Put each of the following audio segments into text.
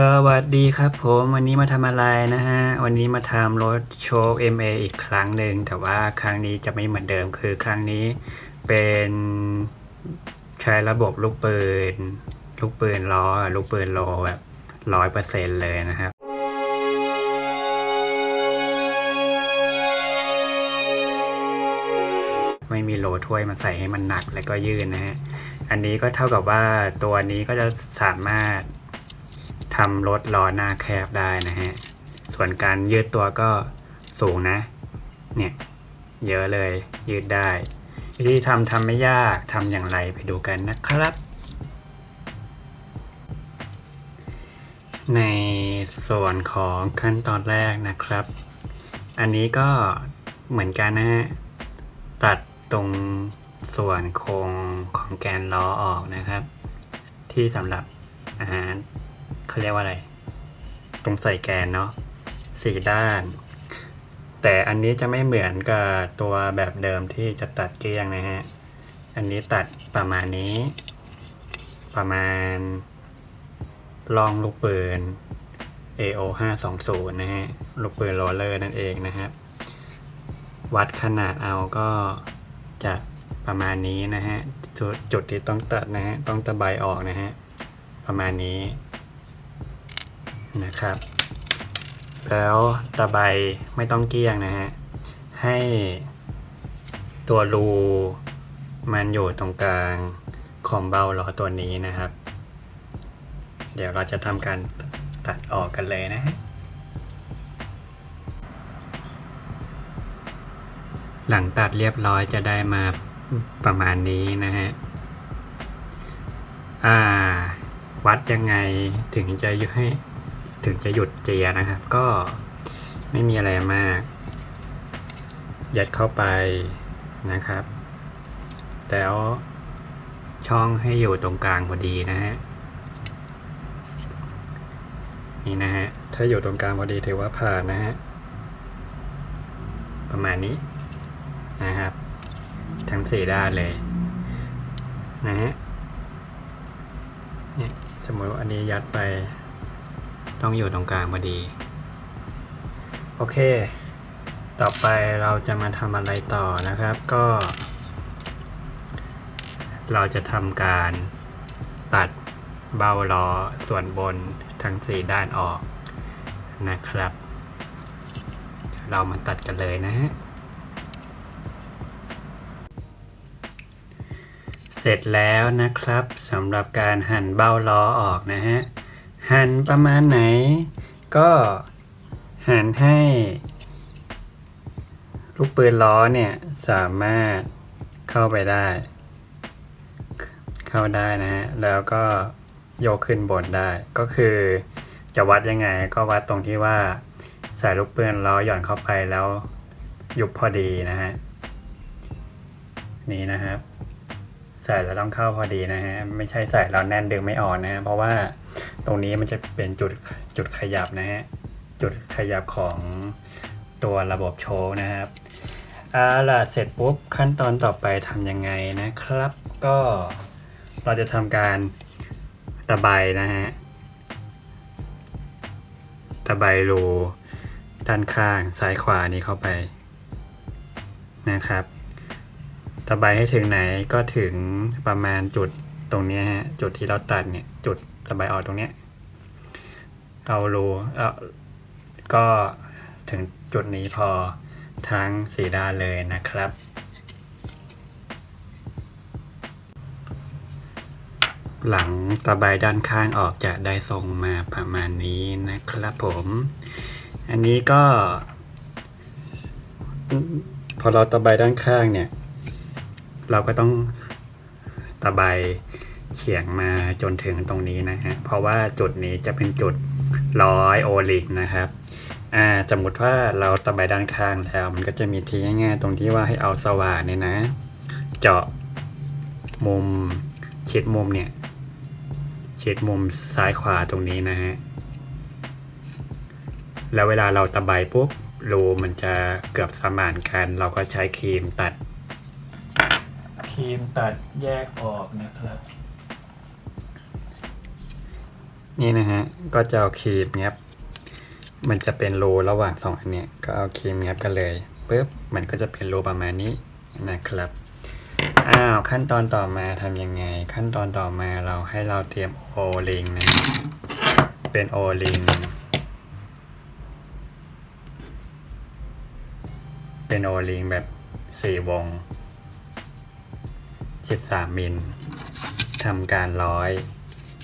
สวัสดีครับผมวันนี้มาทำอะไรนะฮะ วันนี้มาทำรถโชค MA อีกครั้งหนึ่ง แต่ว่าครั้งนี้จะไม่เหมือนเดิมคือครั้งนี้เป็นใช้ระบบลูกปืน ลูกปืนล้อ ลูกปืนโลแบบร้อยเปอร์เซ็นเลยนะครับไม่มีโลถ้วยมาใส่ให้มันหนักแล้วก็ยืนนะฮะ อันนี้ก็เท่ากับว่าตัวนี้ก็จะสามารถ ทำรถล้อหน้าแคบได้นะฮะ ส่วนการยืดตัวก็สูงนะ เนี่ย เยอะเลยยืดได้วิธีทำทำไม่ยากทำอย่างไรไปดูกันนะครับ ในส่วนของขั้นตอนแรกนะครับ อันนี้ก็เหมือนกันนะฮะ ตัดตรงส่วนโครงของแกนล้อออกนะครับ ที่สำหรับอาหาร เขาเรียกว่าอะไร ตรงใส่แกนเนาะสี่ด้าน แต่อันนี้จะไม่เหมือนกับตัวแบบเดิมที่จะตัดเกลี้ยงนะฮะ อันนี้ตัดประมาณนี้ ประมาณลองลูกปืน AO 5 2 0นะฮะ ลูกปืนโรลเลอร์นั่นเองนะครับ วัดขนาดเอาก็จะประมาณนี้นะฮะ จุดจุดที่ต้องตัดนะฮะ ต้องตะไบออกนะฮะ ประมาณนี้ นะครับ แล้วตะไบไม่ต้องเกี้ยงนะฮะ ให้ตัวรูมันอยู่ตรงกลางของเบาล้อตัวนี้นะครับ เดี๋ยวเราจะทำการตัดออกกันเลยนะฮะหลังตัดเรียบร้อยจะได้มาประมาณนี้นะฮะ อ่า วัดยังไงถึงจะยุดให้ ถึงจะหยุดเจียนะครับ ก็ไม่มีอะไรมาก ยัดเข้าไปนะครับ แล้วช่องให้อยู่ตรงกลางพอดีนะฮะนี่นะฮะ ถ้าอยู่ตรงกลางพอดีถือว่าผ่านนะฮะ ประมาณนี้นะครับ ทั้งสี่ด้านเลยนะฮะเนี่ยสมมติว่าอันนี้ยัดไป ต้องอยู่ตรงกลางพอดี โอเค ต่อไปเราจะมาทำอะไรต่อนะครับ ก็ เราจะทำการตัดเบ้าล้อส่วนบนทั้งสี่ด้านออกนะครับ เรามาตัดกันเลยนะฮะ เสร็จแล้วนะครับสำหรับการหั่นเบ้าล้อออกนะฮะ หั่นประมาณไหน ก็หั่นให้ ลูกปืนล้อเนี่ย สามารถเข้าไปได้ เข้าได้นะฮะ แล้วก็โยกขึ้นบนได้ ก็คือจะวัดยังไง ก็วัดตรงที่ว่าใส่ลูกปืนล้อหย่อนเข้าไปแล้วยุบพอดีนะฮะ นี่นะครับ ใส่แล้วต้องเข้าพอดีนะฮะ ไม่ใช่ใส่แล้วแน่นดึงไม่ออกนะฮะ เพราะว่า ตรงนี้มันจะเป็นจุดจุดขยับนะฮะ จุดขยับของตัวระบบโชว์นะครับเอาล่ะเสร็จปุ๊บขั้นตอนต่อไปทำยังไงนะครับ ก็เราจะทำการตะไบนะฮะตะไบรูด้านข้างซ้ายขวานี้เข้าไปนะครับ ตะไบให้ถึงไหนก็ถึงประมาณจุดตรงนี้ฮะจุดที่เราตัดเนี่ยจุด ตะไบออกตรงเนี้ยเอารูเออก็ถึงจุดนี้พอทั้งสี่ด้านเลยนะครับ หลังตะไบด้านข้างออกจะได้ทรงมาประมาณนี้นะครับผม อันนี้ก็ พอเราตะไบด้านข้างเนี่ย เราก็ต้องตะไบ เฉียงมาจนถึงตรงนี้นะฮะเพราะว่าจุดนี้จะเป็นจุดร้อยโอลิกนะครับอ่าสมมติว่าเราตะไบด้านข้างแล้วมันก็จะมีทีง่ายๆตรงที่ว่าให้เอาสว่านเนี่ยนะ เจาะมุมชิดมุมเนี่ยชิดมุมซ้ายขวาตรงนี้นะฮะแล้วเวลาเราตะไบปุ๊บรูมันจะเกือบสมานกัน เราก็ใช้ครีมตัด ครีมตัดแยกออกนะครับ นี่นะฮะ ก็จะเอาครีมเงียบมันจะเป็นรูระหว่างสองอันเนี้ย ก็เอาครีมเงียบกันเลยปุ๊บ มันก็จะเป็นรูประมาณนี้นะครับ อ้าว ขั้นตอนต่อมาทำยังไง ขั้นตอนต่อมาเราให้เราเตรียมโอลิงนะ เป็นโอลิงเป็นโอลิงแบบสี่วงสิบสามมิลทำการร้อย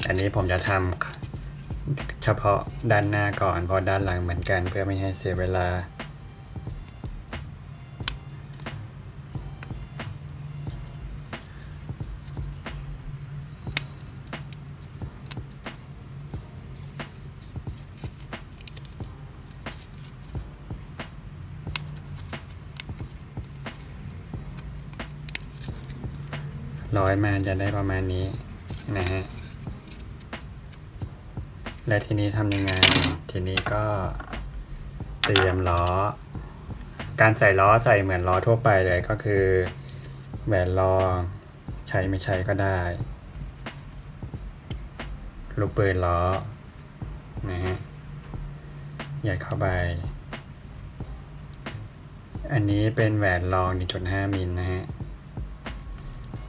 อันนี้ผมจะทำเฉพาะด้านหน้าก่อนเพราะด้านหลังเหมือนกันเพื่อไม่ให้เสียเวลา ร้อยมาจะได้ประมาณนี้นะฮะ และทีนี้ทำยังไง ทีนี้ก็เตรียมล้อ การใส่ล้อใส่เหมือนล้อทั่วไปเลยก็คือแหวนรองใช้ไม่ใช้ก็ได้ ลูกปืนล้อนะฮะยัดเข้าไป อันนี้เป็นแหวนรอง 1.5 มิลนะฮะ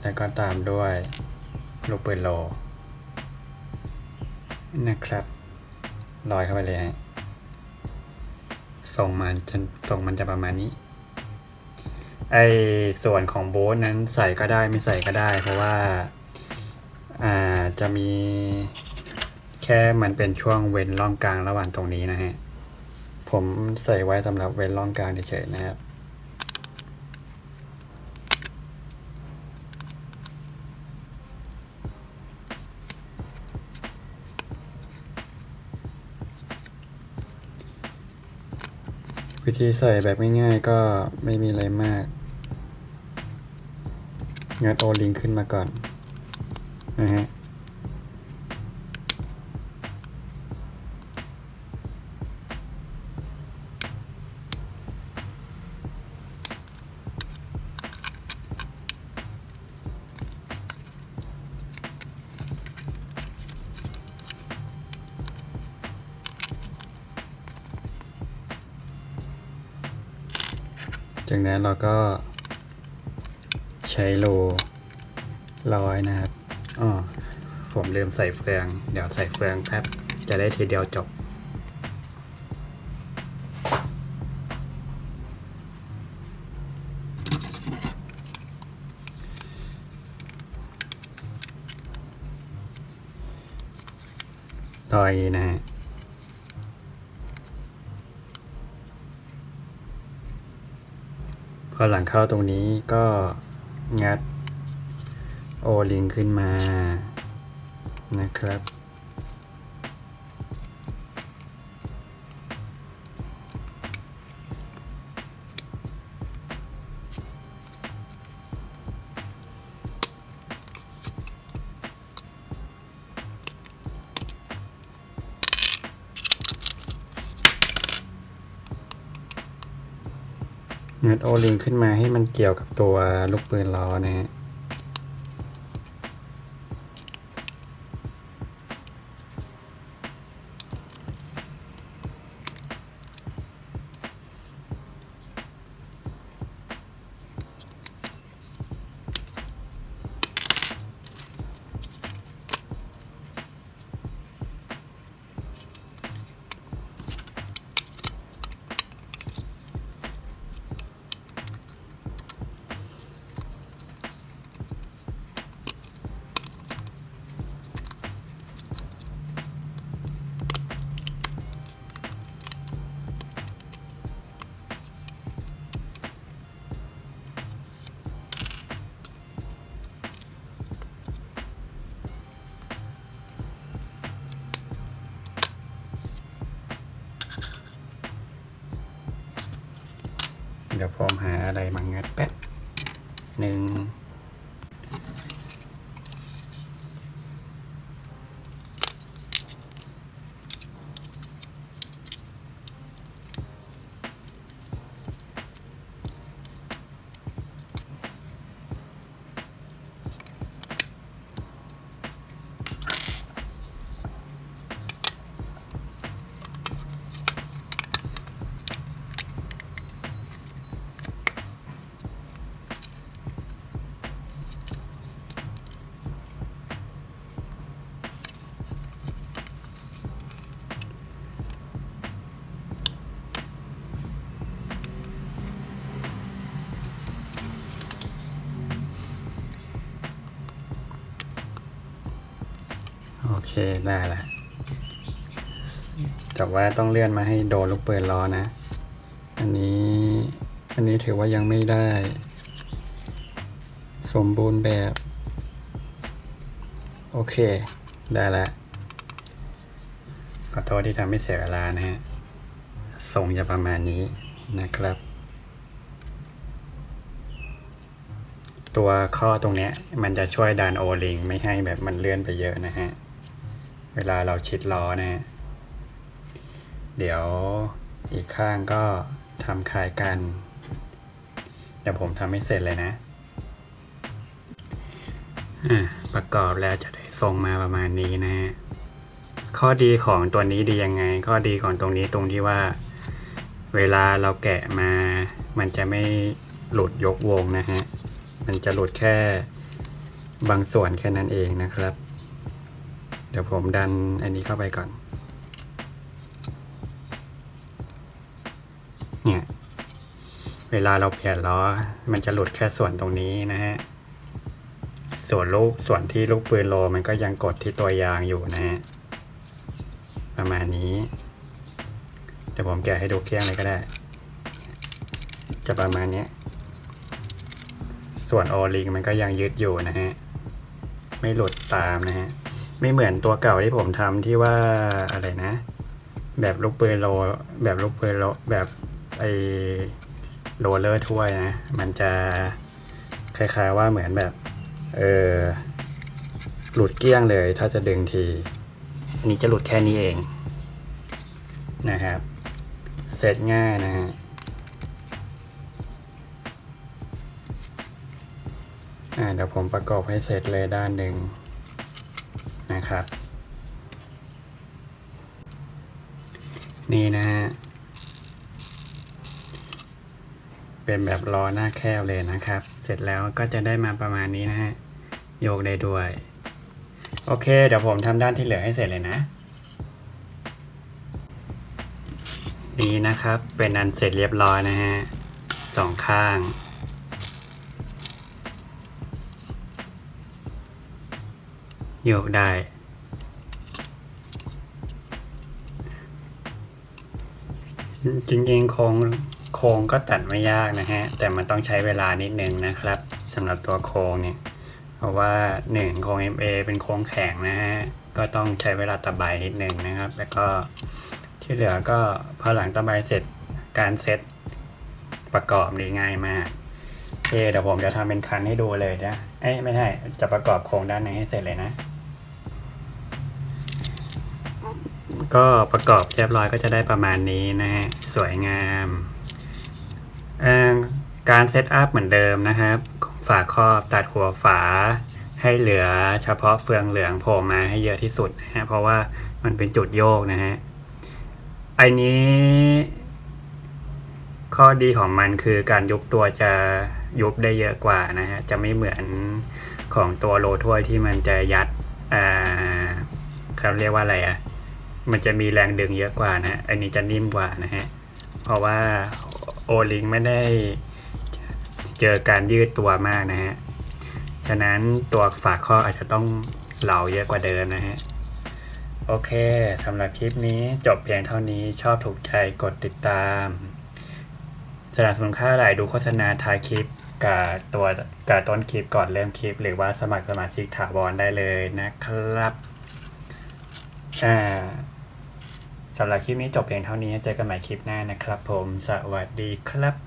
แล้วก็ตามด้วยลูกปืนโล นะครับลอยเข้าไปเลยฮะทรงมันจะทรงมันจะประมาณนี้ ไอส่วนของโบ๊ทนั้นใส่ก็ได้ไม่ใส่ก็ได้ เพราะว่าอ่าจะมีแค่มันเป็นช่วงเว้นร่องกลางระหว่างตรงนี้นะฮะ ผมใส่ไว้สำหรับเว้นร่องกลางเฉยๆนะครับ ธีใส่แบบง่ายๆก็ไม่มีอะไรมากงัดโอลิงขึ้นมาก่อนนะฮะ จากนั้นเราก็ใช้โลร้อยนะครับอ๋อผมลืมใส่เฟือง เดี๋ยวใส่เฟืองครับ จะได้ทีเดียวจบ รอยนะฮะ อหลังเข้าตรงนี้ก็งัดโอลิงขึ้นมานะครับ ลิงขึ้นมาให้มันเกี่ยวกับตัวลูกปืนล้อนะฮะ ดี๋ยวผมหาอะไรมางัดแป๊บหนึ่ง คได้ละแต่ว่าต้องเลื่อนมาให้โดนลูกเปืนล้อนะ อันนี้อันนี้ถือว่ายังไม่ได้ สมบูรณ์แบบ โอเค ได้แล้วขอโทษที่ทำให้เสียเวลานะฮะส่งจะประมาณนี้นะครับ ตัวข้อตรงเนี้ยมันจะช่วยดันโอลิงไม่ให้แบบมันเลื่อนไปเยอะนะฮะ เวลาเราชิดล้อเนะฮะเดี๋ยวอีกข้างก็ทำคล้ายกัน เดี๋ยวผมทำให้เสร็จเลยนะอะประกอบแล้วจะได้ทรงมาประมาณนี้นะฮะข้อดีของตัวนี้ดียังไง ข้อดีของตรงนี้ตรงที่ว่า เวลาเราแกะมา มันจะไม่หลุดยกวงนะฮะ มันจะหลุดแค่บางส่วนแค่นั้นเองนะครับ เดี๋ยวผมดันอันนี้เข้าไปก่อน เนี่ย เวลาเราเปลี่ยนล้อ มันจะหลุดแค่ส่วนตรงนี้นะฮะ ส่วนลูกส่วนที่ลูกปืนโลมันก็ยังกดที่ตัวยางอยู่นะฮะ ประมาณนี้ เดี๋ยวผมแกะให้ดูเครื่องเลยก็ได้ จะประมาณนี้ส่วนโอลิงมันก็ยังยึดอยู่นะฮะ ไม่หลุดตามนะฮะ ไม่เหมือนตัวเก่าที่ผมทำที่ว่าอะไรนะ แบบลูกปืนโล แบบลูกปืนโลแบบไอโรลเลอร์ถ้วยนะ มันจะคล้ายๆว่าเหมือนแบบเออหลุดเกี้ยงเลย ถ้าจะดึงที อันนี้จะหลุดแค่นี้เองนะครับ เสร็จง่ายนะฮะอ่าเดี๋ยวผมประกอบให้เสร็จเลยด้านหนึ่ง นะครับ นี่นะฮะเป็นแบบล้อหน้าแคบเลยนะครับ เสร็จแล้วก็จะได้มาประมาณนี้นะฮะ โยกได้ด้วย โอเค เดี๋ยวผมทำด้านที่เหลือให้เสร็จเลยนะ นี่นะครับ เป็นอันเสร็จเรียบร้อยนะฮะสองข้าง โยกได้ จริงๆโครงโครงก็ตัดไม่ยากนะฮะ แต่มันต้องใช้เวลานิดนึงนะครับสำหรับตัวโครงเนี่ย เพราะว่าหนึ่งโครง MA เป็นโครงแข็งนะฮะ ก็ต้องใช้เวลาตะไบนิดนึงนะครับ แล้วก็ที่เหลือก็พอหลังตะไบเสร็จการเซตประกอบนี่ง่ายมากโอเคเดี๋ยวผมจะทำเป็นคันให้ดูเลยนะ เอ้ไม่ใช่ จะประกอบโครงด้านในให้เสร็จเลยนะ ก็ประกอบเรียบร้อยก็จะได้ประมาณนี้นะฮะ สวยงามการเซตอัพเหมือนเดิมนะครับ ฝาครอบตัดหัวฝาให้เหลือเฉพาะเฟืองเหลืองโผล่มาให้เยอะที่สุดนะฮะ เพราะว่ามันเป็นจุดโยกนะฮะไอ้นี้ ข้อดีของมันคือการยุบตัวจะยุบได้เยอะกว่านะฮะ จะไม่เหมือนของตัวโลถ้วยที่มันจะยัด อ่าเขาเรียกว่าอะไรอะ มันจะมีแรงดึงเยอะกว่านะ อันนี้จะนิ่มกว่านะฮะ เพราะว่าโอลิงไม่ได้เจอการยืดตัวมากนะฮะ ฉะนั้นตัวฝาข้ออาจจะต้องเหลาเยอะกว่าเดิมนะฮะ โอเคสำหรับคลิปนี้จบเพียงเท่านี้ชอบถูกใจกดติดตามสนับสนุนค่าไหลดูโฆษณาท้ายคลิปกับตัวกับต้นคลิปก่อนเริ่มคลิป หรือว่าสมัครสมาชิกถาวรได้เลยนะครับ อ่า สำหรับคลิปนี้จบเพียงเท่านี้เจอกันใหม่คลิปหน้านะครับผม สวัสดีครับ